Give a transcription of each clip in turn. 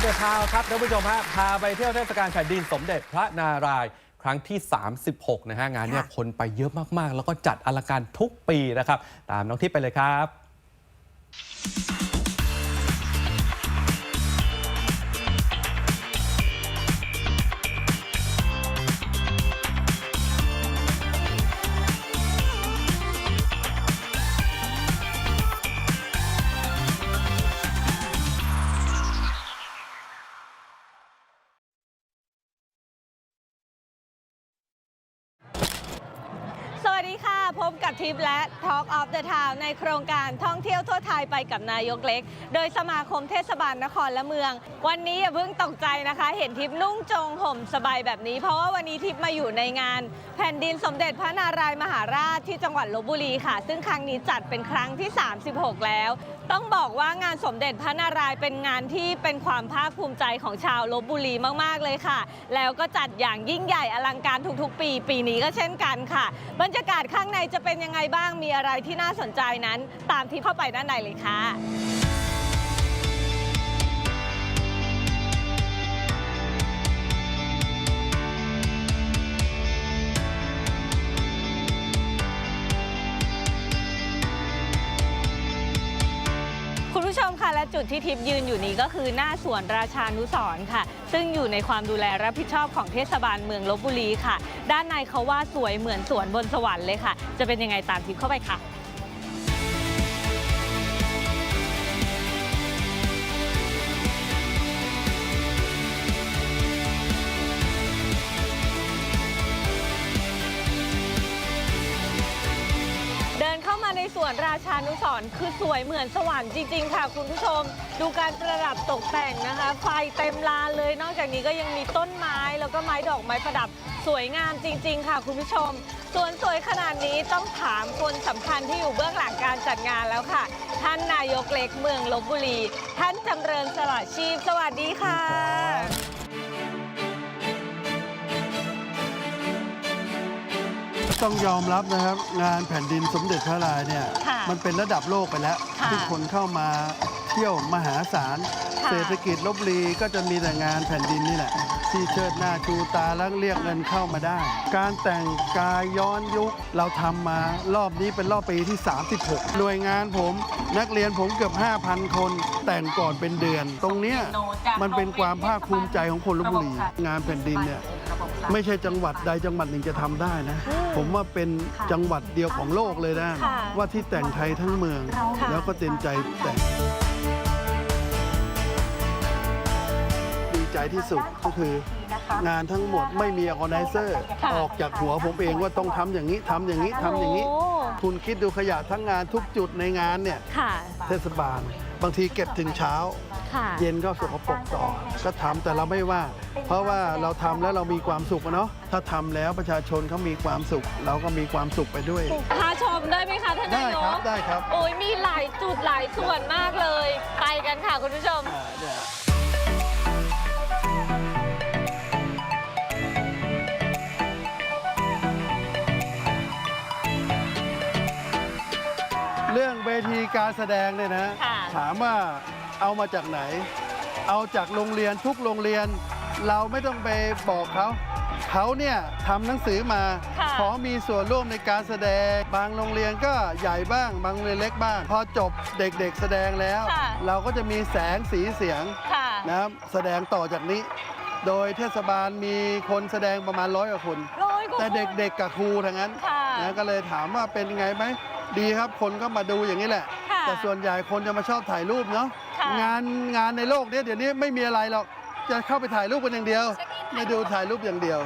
เดอะทาวครับท่านผู้ชมฮะพาไปเที่ยวเทศกาลแผ่นดินสมเด็จพระนารายณ์ครั้งที่ 36 นะฮะ งานเนี่ยค่ะคนไปเยอะมาก ๆ แล้วก็จัดอลังการทุกปีนะครับ ตามน้องทิพย์ไปเลยครับ ดีค่ะ พบกับทิปและ Talk of the Town ในโครงการท่องเที่ยวทั่วไทยไปกับนายกเล็ก โดยสมาคมเทศบาลนครและเมือง วันนี้อย่าเพิ่งตกใจนะคะ เห็นทิปนุ่งจงห่มสบายแบบนี้ เพราะว่าวันนี้ทิปมาอยู่ในงาน แผ่นดินสมเด็จพระนารายมหาราชที่จังหวัดลบบุรีค่ะ ซึ่งครั้งนี้จัดเป็นครั้งที่ 36 แล้ว ต้องบอกว่างานสมเด็จพระนารายณ์เป็นงานที่เป็นความภาคภูมิใจของชาวลบบุรีมากๆเลยค่ะ แล้วก็จัดอย่างยิ่งใหญ่อลังการทุกๆ ปี ปีนี้ก็เช่นกันค่ะ บรรยากาศข้างในจะเป็นยังไงบ้างมีอะไรที่น่าสนใจนั้น ตามที่เข้าไปด้านในเลยค่ะ ที่ทิพย์ยืนอยู่นี้ก็คือหน้าสวนราชานุสรณ์ค่ะ ซึ่งอยู่ในความดูแลรับผิดชอบของเทศบาลเมืองลบบุรีค่ะ ด้านในเขาว่าสวยเหมือนสวนบนสวรรค์เลยค่ะ จะเป็นยังไงตามทิพย์เข้าไปค่ะ เข้ามาในสวนราชานุสรณ์คือสวยเหมือนสวรรค์จริงๆ ค่ะ คุณผู้ชม ดูการประดับตกแต่งนะคะ ไฟเต็มลานเลย นอกจากนี้ก็ยังมีต้นไม้แล้วก็ไม้ดอกไม้ประดับสวยงามจริง ๆ ค่ะ คุณผู้ชมสวนสวยขนาดนี้ต้องถามคนสำคัญที่อยู่เบื้องหลังการจัดงานแล้วค่ะ ท่านนายกเล็กเมืองลบบุรี ท่านจำเริญสละชีพ สวัสดีค่ะ ต้องยอมรับนะครับ งานแผ่นดินสมเด็จพระนารายณ์เนี่ย ค่ะมันเป็นระดับโลกไปแล้วค่ะทุกคนเข้ามาเที่ยวมหาศาล ค่ะ เศรษฐกิจลบบุรีก็จะมีแต่งานแผ่นดินนี่แหละ ที่เชิดหน้าชูตาแล้วเรียกเงินเข้ามาได้ การแต่งกายย้อนยุคเราทำมารอบนี้เป็นรอบปีที่ 36 หน่วยงานผมนักเรียนผมเกือบ 5,000 คน แต่งก่อนเป็นเดือน ตรงเนี้ยมันเป็นความภาคภูมิใจของคนลบบุรี งานแผ่นดินเนี่ย ไม่ใช่จังหวัดใดจังหวัดหนึ่งจะทำได้นะอืมผมว่าเป็นจังหวัดเดียวของโลกเลยนะ ค่ะ ว่าที่แต่งไทยทั้งเมือง ค่ะ แล้วก็เต็มใจแต่งดีใจที่สุดก็คืองานทั้งหมดไม่มีออแกไนเซอร์ ค่ะ ออกจากหัวผมเองว่าต้องทำอย่างนี้ทำอย่างนี้ทำอย่างนี้โคุณคิดดูขยะทั้งงานทุกจุดในงานเนี่ย ค่ะ เทศบาล บางทีเก็บถึงเช้า ค่ะ เย็นก็สกปรกต่อ ก็ทำแต่เราไม่ว่า เพราะว่าเราทำแล้วเรามีความสุขอะเนาะถ้าทำแล้วประชาชนเขามีความสุข เราก็มีความสุขไปด้วย พาชมได้ไหมคะท่านได้นายครับกได้ครับ โอ้ยมีหลายจุดหลายส่วนมากเลย ไปกันค่ะคุณผู้ชม ทีการแสดงเนี่ยนะค่ะ ถามว่าเอามาจากไหน เอาจากโรงเรียนทุกโรงเรียน เราไม่ต้องไปบอกเขา เขาเนี่ยทำหนังสือมาค่ะ ขอมีส่วนร่วมในการแสดง บางโรงเรียนก็ใหญ่บ้าง บางโรงเรียนเล็กบ้าง พอจบเด็กๆแสดงแล้ว ค่ะ เราก็จะมีแสงสีเสียง ค่ะ นะครับแสดงต่อจากนี้ โดยเทศบาลมีคนแสดงประมาณร้อยกว่าคน ร้อยกว่าแต่คน เด็กๆกับครูทั้งนั้นค่ะ นะก็เลยถามว่าเป็นยังไงไหม ดีครับคนก็มาดูอย่างนี้แหละ ค่ะแต่ส่วนใหญ่คนจะมาชอบถ่ายรูปเนาะค่ะงานงานในโลกเนี้ยเดี๋ยวนี้ไม่มีอะไรหรอกจะเข้าไปถ่ายรูปกันอย่างเดียวไม่ดูถ่ายรูปอย่างเดียว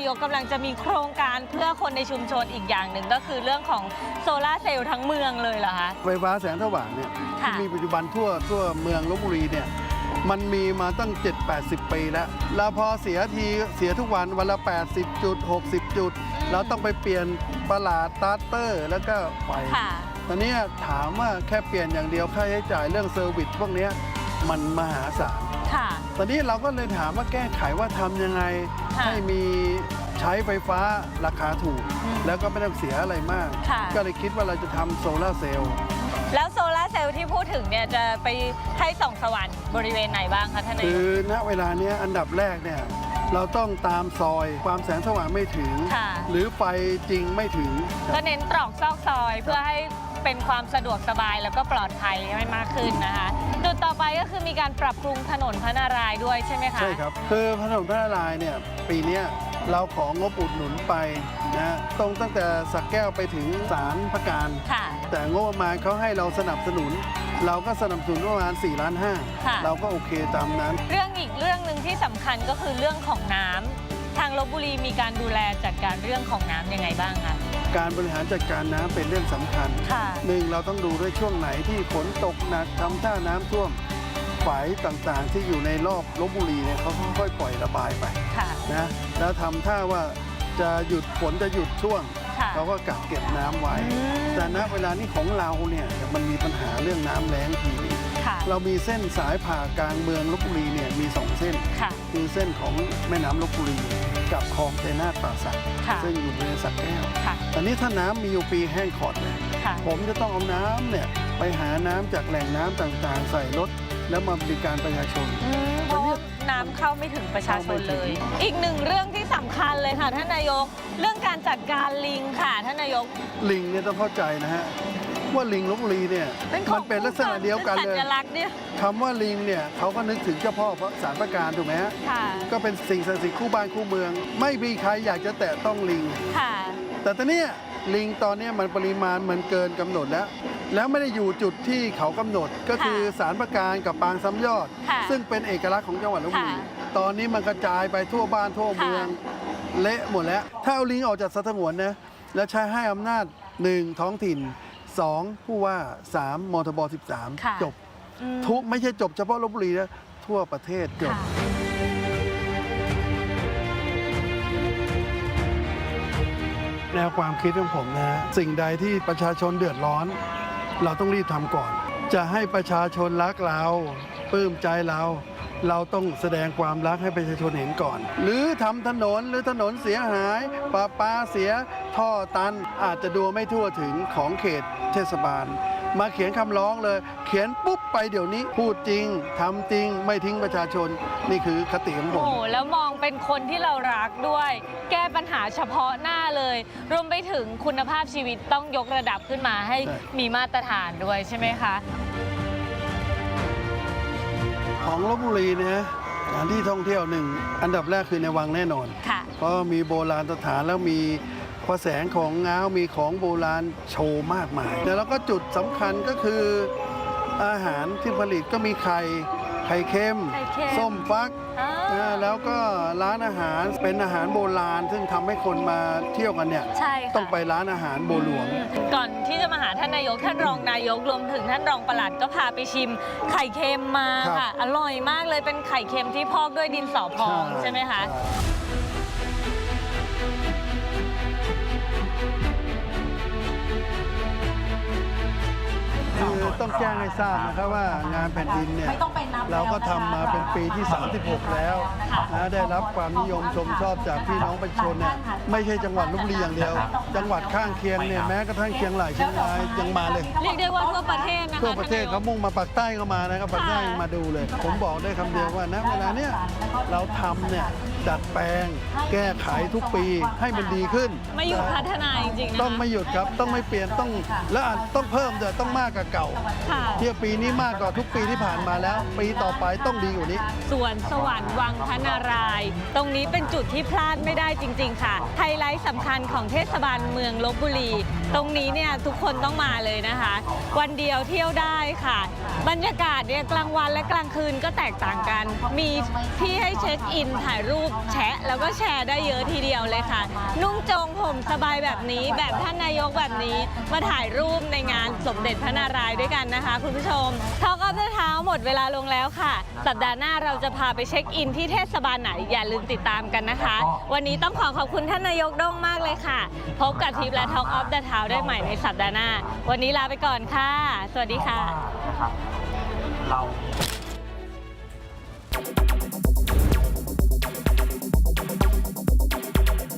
าว่าท่านนายกกำลังจะมีโครงการเพื่อคนในชุมชนอีกอย่างหนึ่งก็คือเรื่องของโซลาร์เซลล์ทั้งเมืองเลยเหรอคะ ไฟฟ้าแสงสว่างเนี่ยค่ะ ที่มีปัจจุบันทั่วทั่วเมืองลบบุรีเนี่ยมันมีมาตั้ง 7-80 ปีแล้ว แล้วพอเสียทีเสียทุกวันวันละ 80 จุด 60 จุด เราต้องไปเปลี่ยนประหลาดตาร์เตอร์ แล้วก็ไฟค่ะ ตอนนี้ถามว่าแค่เปลี่ยนอย่างเดียวค่าใช้จ่ายเรื่องเซอร์วิสพวกเนี้ยมันมหาศาลค่ะ ตอนนี้เราก็เลยถามว่าแก้ไขว่าทำยังไง ค่ะให้มีใช้ไฟฟ้าราคาถูก อืมแล้วก็ไม่ต้องเสียอะไรมาก ค่ะ ก็เลยคิดว่าเราจะทำโซลาร์เซลล์แล้วโซลาร์เซลล์ที่พูดถึงเนี่ยจะไปให้ส่องสว่างบริเวณไหนบ้างคะท่านนาคืยอก ณเวลาเนี้ยอันดับแรกเนี่ยเราต้องตามซอยความแสงสว่างไม่ถึง ค่ะ หรือไฟจริงไม่ถึง ก็เน้นตรอกซอกซอยเพื่อให้ เป็นความสะดวกสบายแล้วก็ปลอดภัยให้มากขึ้นนะคะ จุดต่อไปก็คือมีการปรับปรุงถนนพระนารายณ์ด้วยใช่ไหมคะใช่ครับ คือถนนพระนารายณ์เนี่ยปีเนี้ยเราของงบอุดหนุนไปนะตรงตั้งแต่สักแก้วไปถึงสารพระการ ค่ะ แต่งบประมาณเขาให้เราสนับสนุน เราก็สนับสนุนประมาณ4ล้านห้าค่ะเราก็โอเคตามนั้น เรื่องอีกเรื่องหนึ่งที่สำคัญก็คือเรื่องของน้ำทางลบบุรีมีการดูแลจัดการเรื่องของน้ำยังไงบ้างคะ การบริหารจัดการน้ำเป็นเรื่องสำคัญค่ะ หนึ่งเราต้องดูด้วยช่วงไหนที่ฝนตกหนักทำท่าน้ำท่วมฝายต่างๆ ที่อยู่ในรอบลบบุรีเนี่ยเขาค่อยๆปล่อยระบายไปค่ะ นะแล้วทำท่าว่าจะหยุดฝนจะหยุดช่วง ค่ะเขาก็กักเก็บน้ำไว้ อืม แต่ณเวลานี้ของเราเนี่ยมันมีปัญหาเรื่องน้ำแล้งทีนี้ ค่ะ เรามีเส้นสายผ่ากลางเมืองลบบุรีเนี่ยมีสองเส้น ค่ะ คือเส้นของแม่น้ำลบบุรี กับคลองเตนาดป่าสักค่ะ ซึ่งอยู่ในสักแก้ว ค่ะ ตอนนี้ถ้าน้ำมีอยู่ปีแห้งขอดเลยค่ะ ผมจะต้องเอาน้ำเนี่ยไปหาน้ำจากแหล่งน้ำต่างๆ ใส่รถ แล้วมาบริการประชาชน อืมเพราะว่าน้ำเข้าไม่ถึงประชาชนเลยเข้าไม่ถึงอีกหนึ่งเรื่องที่สำคัญเลยค่ะท่านนายก เรื่องการจัดการลิงค่ะท่านนายก ลิงเนี่ยต้องเข้าใจนะฮะ ว่าลิงลบบุรีเนี่ยขอมังนเป็นลักษณะเดียวกันเลยป็สัญลักษณ์เนี่ยคำว่าลิงเนี่ยเขาก็นึกถึงเจ้าพ่อพระสารประการถูกไหมฮะค่ะก็เป็นสิ่งศักดิ์สิทธิ์คู่บ้านคู่เมือง ไม่มีใครอยากจะแตะต้องลิง ค่ะแต่ตอนเนี้ยลิงตอนเนี้ยมันปริมาณมันเกินกำหนดแล้ว แล้วไม่ได้อยู่จุดที่เขากำหนดก็คือสารประการกับปางซ้ำยอด ค่ะ ซึ่งเป็นเอกลักษณ์ของจังหวัดลบบุรี ค่ะตอนนี้มันกระจายไปทั่วบ้านทั่วเมือง ค่ะเละหมดแล้ว ถ้าเอาลิงออกจากสัตว์สงวนนะ แล้วใช้ให้อำนาจ1ท้องถิ่น 2 ผู้ว่า 3มทบ ค่ะ13 จบ อืมทุกไม่ใช่จบเฉพาะลบบุรีนะทั่วประเทศจบ ค่ะ แนวความคิดของผมนะสิ่งใดที่ประชาชนเดือดร้อน เราต้องรีบทำก่อน จะให้ประชาชนรักเราปลื้มใจเรา เราต้องแสดงความรักให้ประชาชนเห็นก่อน หรือทำถนนหรือถนนเสียหายปลาปาเสียท่อตันอาจจะดูไม่ทั่วถึงของเขตเทศบาล มาเขียนคำร้องเลย เขียนปุ๊บไปเดี๋ยวนี้พูดจริงทำจริงไม่ทิ้งประชาชนนี่คือคติของผโอ้มโหแล้วมองเป็นคนที่เรารักด้วย แก้ปัญหาเฉพาะหน้าเลย รวมไปถึงคุณภาพชีวิตต้องยกระดับขึ้นมาให้ใช่มีมาตรฐานด้วยใช่ไหมคะ ของลบบุรีนะสถานที่ท่องเที่ยวหนึ่งอันดับแรกคือในวังแน่นอน ค่ะ เพราะมีโบราณสถานแล้วมีพระแสงของง้าวมีของโบราณโชว์มากมาย แล้วก็จุดสำคัญก็คืออาหารที่ผลิตก็มีไข่ ไข่เค็ม ไข่เค็มส้มฟักอ่า อ่าแล้วก็ร้านอาหารเป็นอาหารโบราณ ซึ่งทำให้คนมาเที่ยวกันเนี่ย ใช่ค่ะ ต้องไปร้านอาหารโบหลวงอืมก่อนที่จะมาหาท่านนายกท่านรองนายกรวมถึงท่านรองปลัดก็พาไปชิมไข่เค็มมาครับค่ะ อร่อยมากเลยเป็นไข่เค็มที่พอกด้วยดินสอพองใช่ไหมคะคือต้องแจ้งให้ทราบนะครับว่างานแผ่นดินเนี่ยเราก็ทำมาเป็นปีที่ 36 แล้วนะได้รับความนิยมชมชอบจากพี่น้องประชาชนเนี่ยไม่ใช่จังหวัดลบบุรีอย่างเดียว จังหวัดข้างเคียงเนี่ยแม้กระทั่งเชียงรายเชียงรายยังมาเลย เรียกได้ว่าทั่วประเทศนะคะทั่วประเทศท่านนายกเขามุ่งมาปากใต้ก็มานะครับปากใต้ค่ะมาดูเลย ผมบอกได้คำเดียวว่าณเวลาเนี้ยเราทำเนี่ยดัดแปลงแก้ไขทุกปีให้มันดีขึ้น ไม่หยุดพัฒนาจริงๆนะคะต้องไม่หยุดครับต้องไม่เปลี่ยนต้องและอาจต้องเพิ่มด้วยต้องมากกว่าเก่าค่ะเที่ยวปีนี้มากกว่าทุกปีที่ผ่านมาแล้ว ปีต่อไปต้องดีกว่านี้สวนสวรรค์วังพระนารายณ์ตรงนี้เป็นจุดที่พลาดไม่ได้จริง ๆ ค่ะ ไฮไลท์สำคัญของเทศบาลเมืองลบบุรีตรงนี้เนี่ยทุกคนต้องมาเลยนะคะ วันเดียวเที่ยวได้ค่ะ บรรยากาศเนี่ยกลางวันและกลางคืนก็แตกต่างกัน มีที่ให้เช็คอินถ่ายรูปแชะ แล้วก็แชร์ได้เยอะทีเดียวเลยค่ะ นุ่งจงผมสบายแบบนี้ แบบท่านนายกแบบนี้มาถ่ายรูปในงานสมเด็จพระนารายณ์ด้วยกันนะคะ คุณผู้ชมทอกอัพเท้าหมดเวลาลงแล้วค่ะ สัปดาห์หน้าเราจะพาไปเช็คอินที่เทศบาลไหนอย่าลืมติดตามกันนะคะ วันนี้ต้องขอขอบคุณท่านนายกด้งมากเลยค่ะ พบกับทีมและทอกอัพเดอะาาได้ใหม่ในสัปดาห์หน้า วันนี้ลาไปก่อนค่ะ สวัสดีค่ะ นะครับเรา